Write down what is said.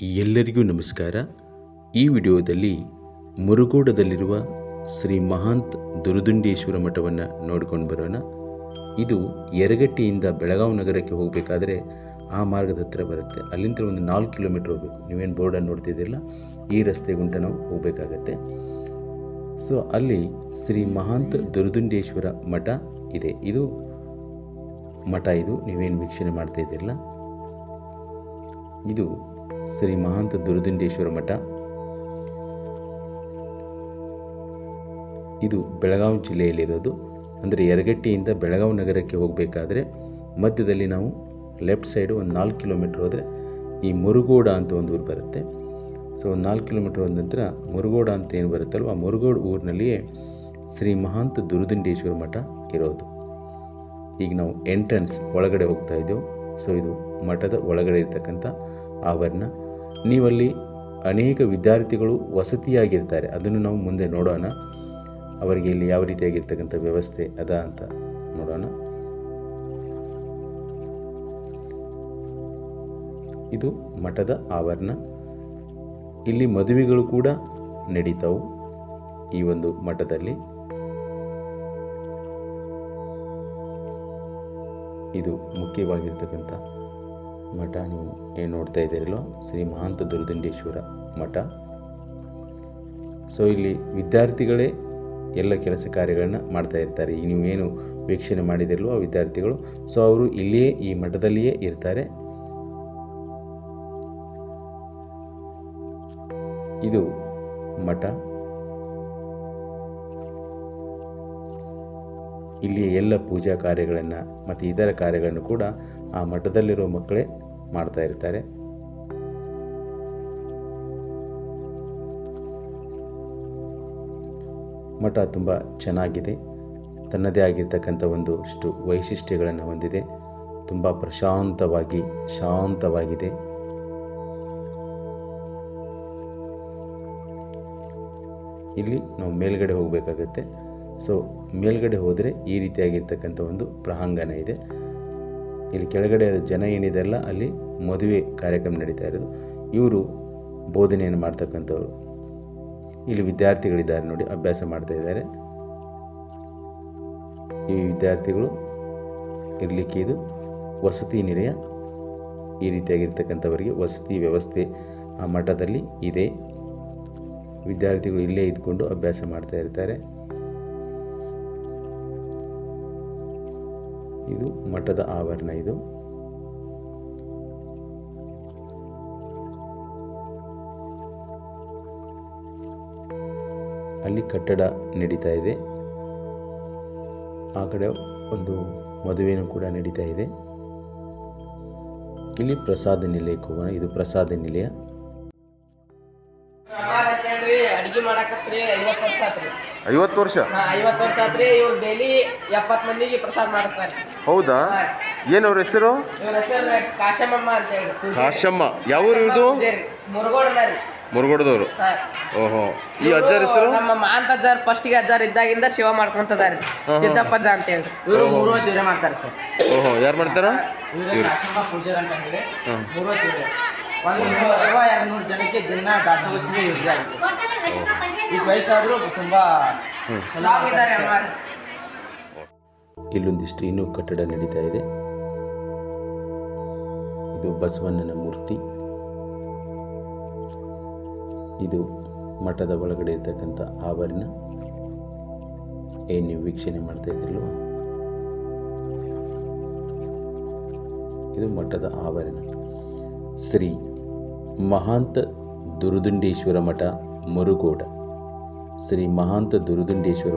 ಎಲ್ಲರಿಗೂ ನಮಸ್ಕಾರ. ಈ ವಿಡಿಯೋದಲ್ಲಿ ಮುರುಗೋಡದಲ್ಲಿರುವ ಶ್ರೀ ಮಹಾಂತ್ ದುರುದುಂಡೇಶ್ವರ ಮಠವನ್ನು ನೋಡ್ಕೊಂಡು ಬರೋಣ. ಇದು ಯರಗಟ್ಟಿಯಿಂದ ಬೆಳಗಾವಿ ನಗರಕ್ಕೆ ಹೋಗಬೇಕಾದ್ರೆ ಆ ಮಾರ್ಗದ ಹತ್ರ ಬರುತ್ತೆ. ಅಲ್ಲಿಂದ ಒಂದು ನಾಲ್ಕು ಕಿಲೋಮೀಟ್ರ್ ಹೋಗಬೇಕು. ನೀವೇನು ಬೋರ್ಡನ್ನು ನೋಡ್ತಿದ್ದಿಲ್ಲ ಈ ರಸ್ತೆ ಗುಂಟ ನಾವು ಹೋಗಬೇಕಾಗತ್ತೆ. ಸೊ, ಅಲ್ಲಿ ಶ್ರೀ ಮಹಾಂತ್ ದುರುದುಂಡೇಶ್ವರ ಮಠ ಇದೆ. ಇದು ಮಠ ಇದು. ನೀವೇನು ವೀಕ್ಷಣೆ ಮಾಡ್ತಾ ಇದ್ದಿರಲ್ಲ? ಇದು ಶ್ರೀ ಮಹಾಂತ ದುರುದಿಂಡೇಶ್ವರ ಮಠ. ಇದು ಬೆಳಗಾವಿ ಜಿಲ್ಲೆಯಲ್ಲಿರೋದು. ಅಂದರೆ ಯರಗಟ್ಟಿಯಿಂದ ಬೆಳಗಾವಿ ನಗರಕ್ಕೆ ಹೋಗಬೇಕಾದ್ರೆ ಮಧ್ಯದಲ್ಲಿ ನಾವು ಲೆಫ್ಟ್ ಸೈಡು ಒಂದು ನಾಲ್ಕು ಕಿಲೋಮೀಟ್ರ್ ಹೋದರೆ ಈ ಮುರುಗೋಡ ಅಂತ ಒಂದು ಊರು ಬರುತ್ತೆ. ಸೊ ಒಂದು ನಾಲ್ಕು ಕಿಲೋಮೀಟ್ರ್ ಹೋದ ನಂತರ ಮುರುಗೋಡ ಅಂತ ಏನು ಬರುತ್ತಲ್ವ, ಆ ಮುರುಗೋಡ ಊರಿನಲ್ಲಿಯೇ ಶ್ರೀ ಮಹಾಂತ ದುರುದಿಂಡೇಶ್ವರ ಮಠ ಇರೋದು. ಈಗ ನಾವು ಎಂಟ್ರೆನ್ಸ್ ಒಳಗಡೆ ಹೋಗ್ತಾ ಇದ್ದೆವು. ಸೊ ಇದು ಮಠದ ಒಳಗಡೆ ಇರ್ತಕ್ಕಂಥ ಆವರಣ ನೀವಲ್ಲಿ ಅನೇಕ ವಿದ್ಯಾರ್ಥಿಗಳು ವಸತಿಯಾಗಿರ್ತಾರೆ. ಅದನ್ನು ನಾವು ಮುಂದೆ ನೋಡೋಣ. ಅವರಿಗೆ ಇಲ್ಲಿ ಯಾವ ರೀತಿಯಾಗಿರ್ತಕ್ಕಂಥ ವ್ಯವಸ್ಥೆ ಅದ ಅಂತ ನೋಡೋಣ. ಇದು ಮಠದ ಆವರಣ. ಇಲ್ಲಿ ಮದುವೆಗಳು ಕೂಡ ನಡೀತಾವು ಈ ಒಂದು ಮಠದಲ್ಲಿ. ಇದು ಮುಖ್ಯವಾಗಿರ್ತಕ್ಕಂಥ ಮಠ ನೀವು ಏನು ನೋಡ್ತಾ ಇದ್ದೀರಲ್ಲೋ, ಶ್ರೀ ಮಹಾಂತ ದುರ್ದಂಡೇಶ್ವರ ಮಠ. ಸೊ ಇಲ್ಲಿ ವಿದ್ಯಾರ್ಥಿಗಳೇ ಎಲ್ಲ ಕೆಲಸ ಕಾರ್ಯಗಳನ್ನ ಮಾಡ್ತಾ ಇರ್ತಾರೆ. ಈಗ ನೀವೇನು ವೀಕ್ಷಣೆ ಮಾಡಿದಿರಲ್ವೋ ಆ ವಿದ್ಯಾರ್ಥಿಗಳು ಸೊ ಅವರು ಇಲ್ಲಿಯೇ, ಈ ಮಠದಲ್ಲಿಯೇ ಇರ್ತಾರೆ. ಇದು ಮಠ. ಇಲ್ಲಿ ಎಲ್ಲ ಪೂಜಾ ಕಾರ್ಯಗಳನ್ನು ಮತ್ತು ಇತರ ಕಾರ್ಯಗಳನ್ನು ಕೂಡ ಆ ಮಠದಲ್ಲಿರೋ ಮಕ್ಕಳೇ ಮಾಡ್ತಾ ಇರ್ತಾರೆ. ಮಠ ತುಂಬ ಚೆನ್ನಾಗಿದೆ. ತನ್ನದೇ ಆಗಿರ್ತಕ್ಕಂಥ ಒಂದಷ್ಟು ವೈಶಿಷ್ಟ್ಯಗಳನ್ನು ಹೊಂದಿದೆ. ತುಂಬ ಪ್ರಶಾಂತವಾಗಿ, ಶಾಂತವಾಗಿದೆ. ಇಲ್ಲಿ ನಾವು ಮೇಲ್ಗಡೆ ಹೋಗಬೇಕಾಗತ್ತೆ. ಸೊ ಮೇಲ್ಗಡೆ ಹೋದರೆ ಈ ರೀತಿಯಾಗಿರ್ತಕ್ಕಂಥ ಒಂದು ಪ್ರಾಂಗಣ ಇದೆ. ಇಲ್ಲಿ ಕೆಳಗಡೆ ಜನ ಏನಿದೆಲ್ಲ ಅಲ್ಲಿ ಮದುವೆ ಕಾರ್ಯಕ್ರಮ ನಡೀತಾ ಇರೋದು. ಇವರು ಬೋಧನೆಯನ್ನು ಮಾಡ್ತಕ್ಕಂಥವ್ರು. ಇಲ್ಲಿ ವಿದ್ಯಾರ್ಥಿಗಳಿದ್ದಾರೆ ನೋಡಿ, ಅಭ್ಯಾಸ ಮಾಡ್ತಾ ಇದ್ದಾರೆ. ಈ ವಿದ್ಯಾರ್ಥಿಗಳು ಇರಲಿಕ್ಕೆ ಇದು ವಸತಿ ನಿಲಯ ಈ ರೀತಿಯಾಗಿರ್ತಕ್ಕಂಥವರಿಗೆ ವಸತಿ ವ್ಯವಸ್ಥೆ ಆ ಮಠದಲ್ಲಿ ಇದೆ. ವಿದ್ಯಾರ್ಥಿಗಳು ಇಲ್ಲೇ ಇದ್ಕೊಂಡು ಅಭ್ಯಾಸ ಮಾಡ್ತಾ ಇರ್ತಾರೆ. ಇದು ಮಠದ ಆವರಣ ಇದು. ಅಲ್ಲಿ ಕಟ್ಟಡ ನಡೀತಾ ಇದೆ. ಆ ಕಡೆ ಒಂದು ಮದುವೆನೂ ಕೂಡ ನಡೀತಾ ಇದೆ. ಇಲ್ಲಿ ಪ್ರಸಾದ ನಿಲಯಕ್ಕೆ ಹೋಗೋಣ. ಇದು ಪ್ರಸಾದ ನಿಲಯ. ಹೇಳ್ರಿ ಅಡಿಗೆ ಮಾಡಾಕತ್ರಿ ಐವತ್ತು ವರ್ಷ ಆತ್ರಿ. ಐವತ್ತು ವರ್ಷ? ಹಾ ಐವತ್ತು ವರ್ಷ ಆತ್ರಿ ಇವ್ರು ಡೈಲಿ ಎಪ್ಪತ್ತು ಮಂದಿಗೆ ಪ್ರಸಾದ ಮಾಡಿಸ್ತಾರೆ. ಹೌದಾ? ಏನು ಅವ್ರ ಹೆಸರು? ಇವ್ರ ಹೆಸರು ಕಾಶಮ್ಮಮ್ಮ ಅಂತ ಹೇಳಿ. ಕಾಶಮ್ಮ. ಯಾವ ಊರು ಇದು ಪೂಜಾರಿ. ಮುರುಗೋಡನ ಮುರುಗೋಡದವರು. ಹಾ. ಓಹೋ. ಈ ಅಜ್ಜರ ಹೆಸರು? ನಮ್ಮ ಮಾಂತ ಅಜ್ಜಾರ್ ಫಸ್ಟಿಗೆ ಅಜ್ಜಾರ್ ಇದ್ದಾಗಿಂದ ಶಿವ ಮಾಡ್ಕೊಂತದಾರಿ. ಸಿದ್ದಪ್ಪ ಅಜ್ಜ ಅಂತ ಹೇಳಿ. ಇವರು ಮೂರುವತ್ತು ಇವರೇ ಮಾಡ್ತಾರೆ ಸರ್. ಓಹೋ ಯಾರು ಮಾಡ್ತಾರ? ಇವರೇ ಕಾಶಮ್ಮ ಪೂಜಾರಿ ಅಂತ ಹೇಳಿ. ಮೂರುವತ್ತು ಇವರೇ ಒಂದು ಅಥವಾ ಎರಡು ನೂರು ಜನಕ್ಕೆ ದಿನ ದಾಸೋಹಸಿಗೆ ಯೂಸ್ ಆಗುತ್ತೆ ಈಗ ವಯಸ್ಸಾದರೂ ತುಂಬಾ ಇಲ್ಲೊಂದಿಷ್ಟು ಇನ್ನೂ ಕಟ್ಟಡ ನಡೀತಾ ಇದೆ. ಇದು ಬಸವಣ್ಣನ ಮೂರ್ತಿ. ಇದು ಮಠದ ಒಳಗಡೆ ಇರ್ತಕ್ಕಂಥ ಆವರಣ. ಏನು ನೀವು ವೀಕ್ಷಣೆ ಮಾಡ್ತಾ ಇದ್ದಿಲ್ವ ಇದು ಮಠದ ಆವರಣ. ಶ್ರೀ ಮಹಾಂತ ದುರುದುಂಡೇಶ್ವರ ಮಠ ಮುರುಗೋಡ ಶ್ರೀ ಮಹಾಂತ ದುರುದುಂಡೇಶ್ವರ